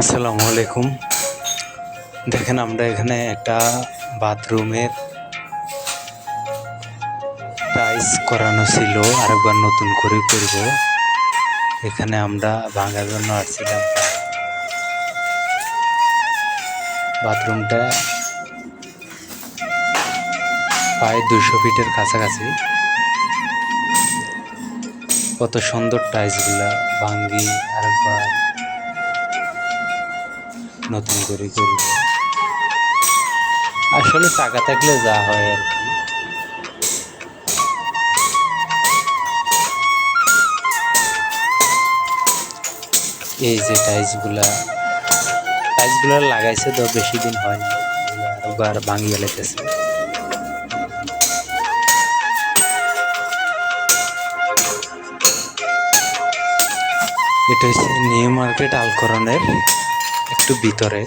আসসালামু আলাইকুম। দেখেন আমরা এখানে একটা বাথরুমের টাইলস করানো ছিল, আরেকবার নতুন করে করব। এখানে আমরা ভাঙার জন্য আসছিলাম। বাথরুমটা প্রায় দুশো ফিটের কাছাকাছি। কত সুন্দর টাইলসগুলা, ভাঙ্গি, আরেকবার নতুন করে করব। আসলে টাকা থাকলে যা হয় আর কি। এই যে টাইলসগুলা টাইলসগুলা লাগাইছে তো বেশি দিন হয়নি আরেকবার ভাঙিয়ে লেগেছে এটা হচ্ছে নিউ মার্কেট আলকরণের একটু ভিতরে।